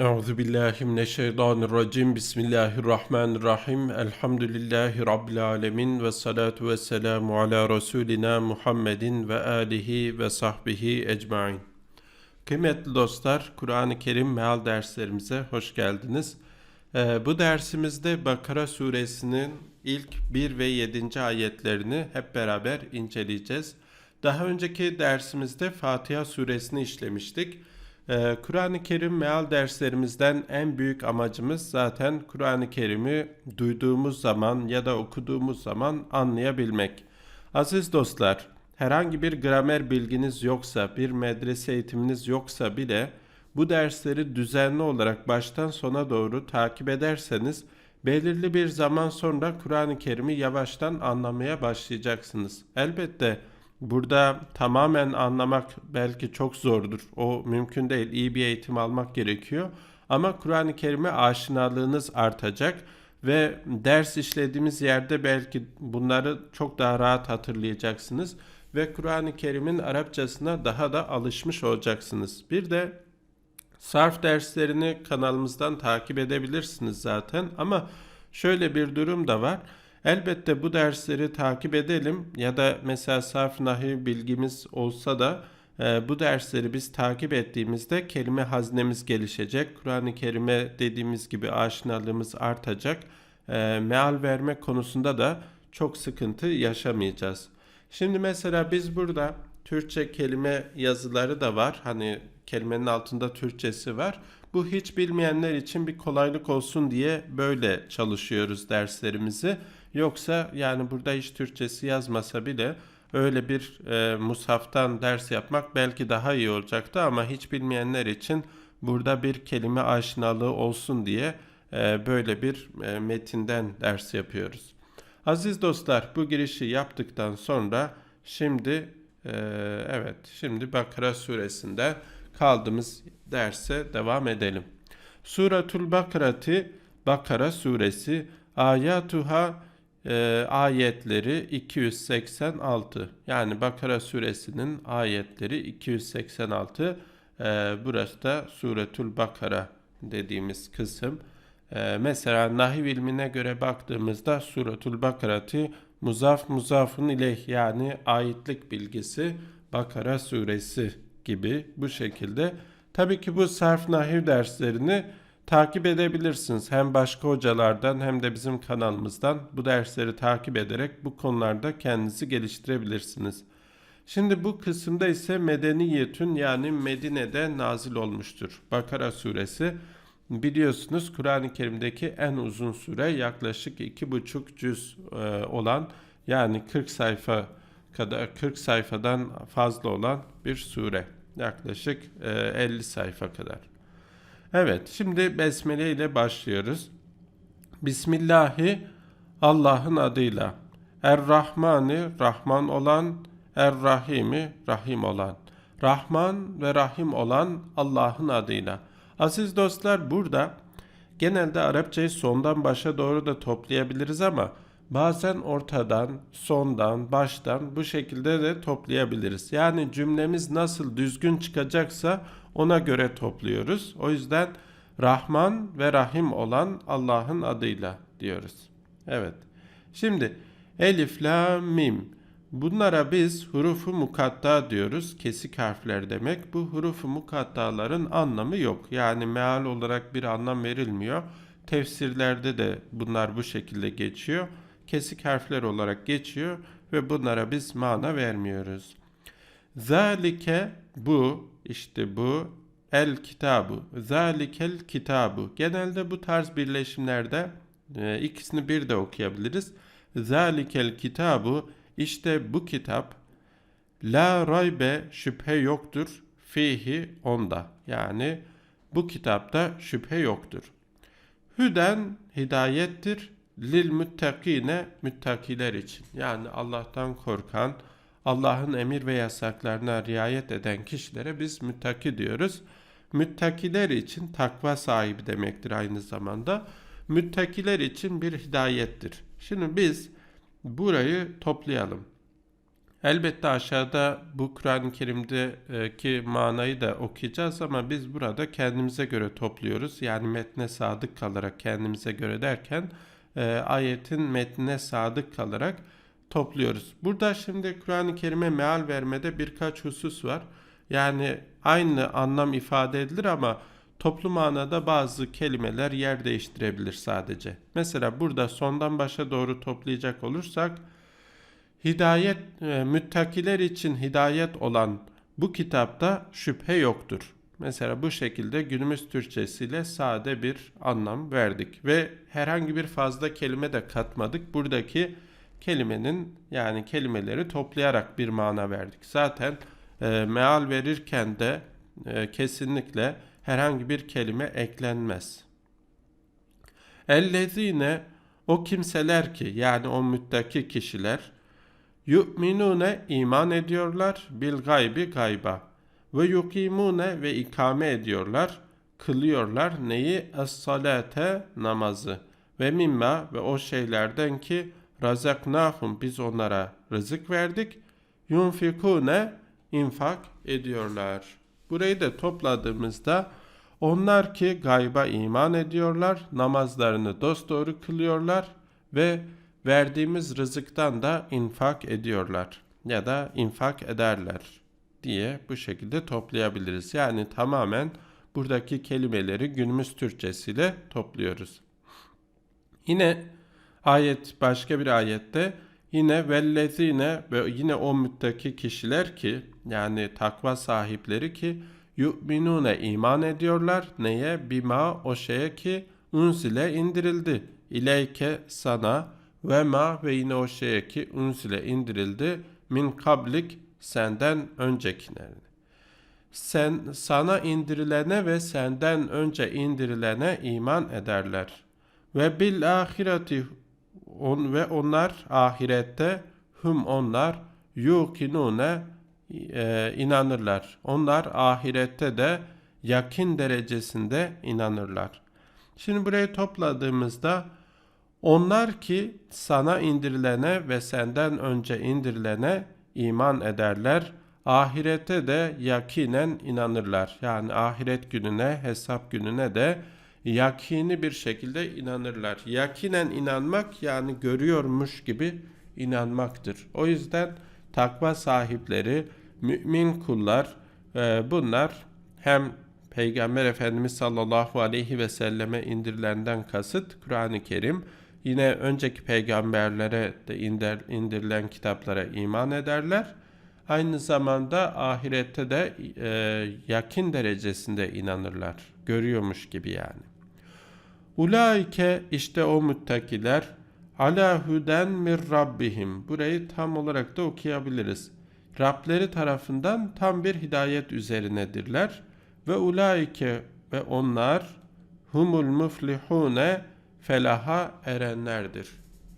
Euzu billahi mineşşeytanirracim. Bismillahirrahmanirrahim. Elhamdülillahi rabbil alamin ve salatu vesselamu ala resulina Muhammedin ve alihi ve sahbihi ecmaîn. Kıymetli dostlar, Kur'an-ı Kerim meal derslerimize hoş geldiniz. Ee, bu dersimizde Bakara suresinin ilk 1 ve 7. ayetlerini hep beraber inceleyeceğiz. Daha önceki dersimizde Fatiha suresini işlemiştik. Ee, Kur'an-ı Kerim meal derslerimizden en büyük amacımız zaten Kur'an-ı Kerim'i duyduğumuz zaman ya da okuduğumuz zaman anlayabilmek. Aziz dostlar, herhangi bir gramer bilginiz yoksa, bir medrese eğitiminiz yoksa bile bu dersleri düzenli olarak baştan sona doğru takip ederseniz belirli bir zaman sonra Kur'an-ı Kerim'i yavaştan anlamaya başlayacaksınız. Elbette burada tamamen anlamak belki çok zordur. O mümkün değil. İyi bir eğitim almak gerekiyor. Ama Kur'an-ı Kerim'e aşinalığınız artacak ve ders işlediğimiz yerde belki bunları çok daha rahat hatırlayacaksınız ve Kur'an-ı Kerim'in Arapçasına daha da alışmış olacaksınız. Bir de Sarf derslerini kanalımızdan takip edebilirsiniz zaten ama şöyle bir durum da var. Elbette bu dersleri takip edelim ya da mesela sarf nahi bilgimiz olsa da e, bu dersleri biz takip ettiğimizde kelime haznemiz gelişecek. Kur'an-ı Kerim'e dediğimiz gibi aşinalığımız artacak. E, meal verme konusunda da çok sıkıntı yaşamayacağız. Şimdi mesela biz burada Türkçe kelime yazıları da var. Hani kelimenin altında Türkçesi var. Bu hiç bilmeyenler için bir kolaylık olsun diye böyle çalışıyoruz derslerimizi. Yoksa yani burada hiç Türkçesi yazmasa bile öyle bir e, mushaftan ders yapmak belki daha iyi olacaktı ama hiç bilmeyenler için burada bir kelime aşinalığı olsun diye e, böyle bir e, metinden ders yapıyoruz. Aziz dostlar bu girişi yaptıktan sonra şimdi e, evet şimdi Bakara suresinde kaldığımız derse devam edelim. Suratul Bakarati Bakara suresi ayatuha e, ayetleri 286 yani Bakara suresinin ayetleri 286 e, burası da Suretul Bakara dediğimiz kısım. E, mesela nahiv ilmine göre baktığımızda Suratul Bakarati muzaf muzafın ileyh yani ayetlik bilgisi Bakara suresi gibi bu şekilde. Tabii ki bu sarf nahiv derslerini takip edebilirsiniz. Hem başka hocalardan hem de bizim kanalımızdan bu dersleri takip ederek bu konularda kendinizi geliştirebilirsiniz. Şimdi bu kısımda ise Medeniyetün yani Medine'de nazil olmuştur. Bakara suresi biliyorsunuz Kur'an-ı Kerim'deki en uzun süre yaklaşık iki buçuk cüz e, olan yani 40 sayfa kadar 40 sayfadan fazla olan bir sure. Yaklaşık e, 50 sayfa kadar. Evet, şimdi besmele ile başlıyoruz. Bismillahi Allah'ın adıyla. Er-Rahmani Rahman olan, Er-Rahimi Rahim olan. Rahman ve Rahim olan Allah'ın adıyla. Aziz dostlar burada genelde Arapçayı sondan başa doğru da toplayabiliriz ama bazen ortadan, sondan, baştan bu şekilde de toplayabiliriz. Yani cümlemiz nasıl düzgün çıkacaksa ona göre topluyoruz. O yüzden Rahman ve Rahim olan Allah'ın adıyla diyoruz. Evet. Şimdi Elif, La, Mim. Bunlara biz hurufu mukatta diyoruz. Kesik harfler demek. Bu hurufu mukattaların anlamı yok. Yani meal olarak bir anlam verilmiyor. Tefsirlerde de bunlar bu şekilde geçiyor. Kesik harfler olarak geçiyor ve bunlara biz mana vermiyoruz. Zalike bu işte bu el kitabu. Zalikel kitabu. Genelde bu tarz birleşimlerde e, ikisini bir de okuyabiliriz. Zalikel kitabu işte bu kitap la raybe şüphe yoktur fihi onda. Yani bu kitapta şüphe yoktur. Hüden hidayettir lil müttakine müttakiler için. Yani Allah'tan korkan, Allah'ın emir ve yasaklarına riayet eden kişilere biz müttaki diyoruz. Müttakiler için takva sahibi demektir aynı zamanda. Müttakiler için bir hidayettir. Şimdi biz burayı toplayalım. Elbette aşağıda bu Kur'an-ı Kerim'deki manayı da okuyacağız ama biz burada kendimize göre topluyoruz. Yani metne sadık kalarak kendimize göre derken e, ayetin metnine sadık kalarak topluyoruz. Burada şimdi Kur'an-ı Kerim'e meal vermede birkaç husus var. Yani aynı anlam ifade edilir ama toplu manada bazı kelimeler yer değiştirebilir sadece. Mesela burada sondan başa doğru toplayacak olursak hidayet e, müttakiler için hidayet olan bu kitapta şüphe yoktur. Mesela bu şekilde günümüz Türkçesiyle sade bir anlam verdik ve herhangi bir fazla kelime de katmadık. Buradaki kelimenin yani kelimeleri toplayarak bir mana verdik. Zaten e, meal verirken de e, kesinlikle herhangi bir kelime eklenmez. Ellezine o kimseler ki yani o müttaki kişiler yu'minune iman ediyorlar bil gaybi gayba ve yukimune ve ikame ediyorlar kılıyorlar neyi? Es-salate namazı. Ve mimma ve o şeylerden ki razaknahum biz onlara rızık verdik. Yunfikune infak ediyorlar. Burayı da topladığımızda onlar ki gayba iman ediyorlar, namazlarını dosdoğru kılıyorlar ve verdiğimiz rızıktan da infak ediyorlar ya da infak ederler diye bu şekilde toplayabiliriz. Yani tamamen buradaki kelimeleri günümüz Türkçesiyle topluyoruz. Yine ayet başka bir ayette yine vellezine ve yine o müttaki kişiler ki yani takva sahipleri ki yu'minune iman ediyorlar neye bima o şeye ki unzile indirildi ileyke sana ve ma ve yine o şeye ki unzile indirildi min kablik senden öncekine. Sen sana indirilene ve senden önce indirilene iman ederler. Ve bil ahireti on ve onlar ahirette hum onlar yukinune e, inanırlar. Onlar ahirette de yakin derecesinde inanırlar. Şimdi burayı topladığımızda onlar ki sana indirilene ve senden önce indirilene iman ederler. Ahirete de yakinen inanırlar. Yani ahiret gününe, hesap gününe de yakini bir şekilde inanırlar. Yakinen inanmak yani görüyormuş gibi inanmaktır. O yüzden takva sahipleri, mümin kullar e, bunlar hem Peygamber Efendimiz sallallahu aleyhi ve selleme indirilenden kasıt Kur'an-ı Kerim yine önceki peygamberlere de indir, indirilen kitaplara iman ederler. Aynı zamanda ahirette de e, yakin derecesinde inanırlar. Görüyormuş gibi yani. Ulaike işte o muttakiler ala huden mir rabbihim. Burayı tam olarak da okuyabiliriz. Rableri tarafından tam bir hidayet üzerinedirler. Ve ulaike ve onlar humul muflihune felaha erenlerdir.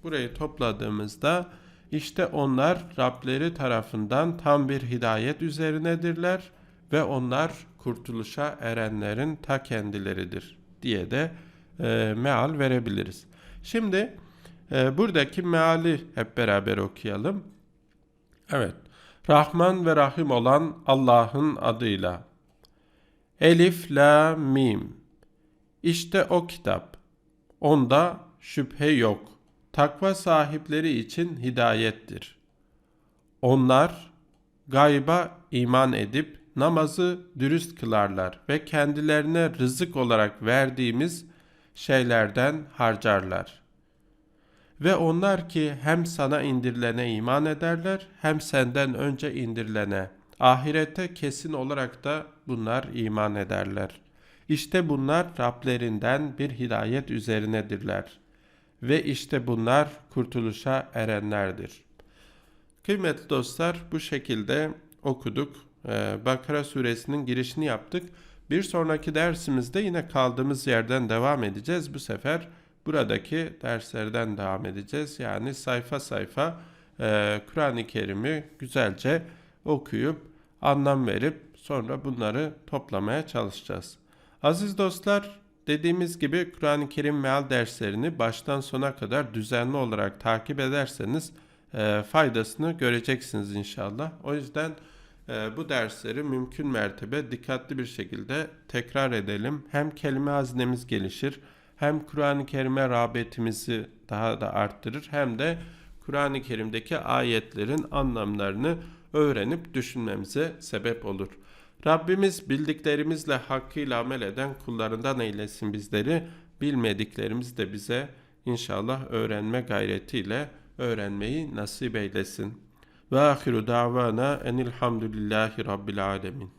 Burayı topladığımızda işte onlar Rableri tarafından tam bir hidayet üzerinedirler ve onlar kurtuluşa erenlerin ta kendileridir diye de e, meal verebiliriz. Şimdi e, buradaki meali hep beraber okuyalım. Evet. Rahman ve Rahim olan Allah'ın adıyla. Elif, La, Mim. İşte o kitap. Onda şüphe yok. Takva sahipleri için hidayettir. Onlar gayba iman edip namazı dürüst kılarlar ve kendilerine rızık olarak verdiğimiz şeylerden harcarlar. Ve onlar ki hem sana indirilene iman ederler hem senden önce indirilene. Ahirette kesin olarak da bunlar iman ederler. İşte bunlar Rablerinden bir hidayet üzerinedirler. Ve işte bunlar kurtuluşa erenlerdir. Kıymetli dostlar bu şekilde okuduk. Ee, Bakara suresinin girişini yaptık. Bir sonraki dersimizde yine kaldığımız yerden devam edeceğiz. Bu sefer buradaki derslerden devam edeceğiz. Yani sayfa sayfa e, Kur'an-ı Kerim'i güzelce okuyup anlam verip sonra bunları toplamaya çalışacağız. Aziz dostlar dediğimiz gibi Kur'an-ı Kerim meal derslerini baştan sona kadar düzenli olarak takip ederseniz e, faydasını göreceksiniz inşallah. O yüzden e, bu dersleri mümkün mertebe dikkatli bir şekilde tekrar edelim. Hem kelime hazinemiz gelişir, hem Kur'an-ı Kerim'e rağbetimizi daha da arttırır, hem de Kur'an-ı Kerim'deki ayetlerin anlamlarını öğrenip düşünmemize sebep olur. Rabbimiz bildiklerimizle hakkıyla amel eden kullarından eylesin bizleri. Bilmediklerimiz de bize inşallah öğrenme gayretiyle öğrenmeyi nasip eylesin. Ve ahiru davana enilhamdülillahi rabbil alemin.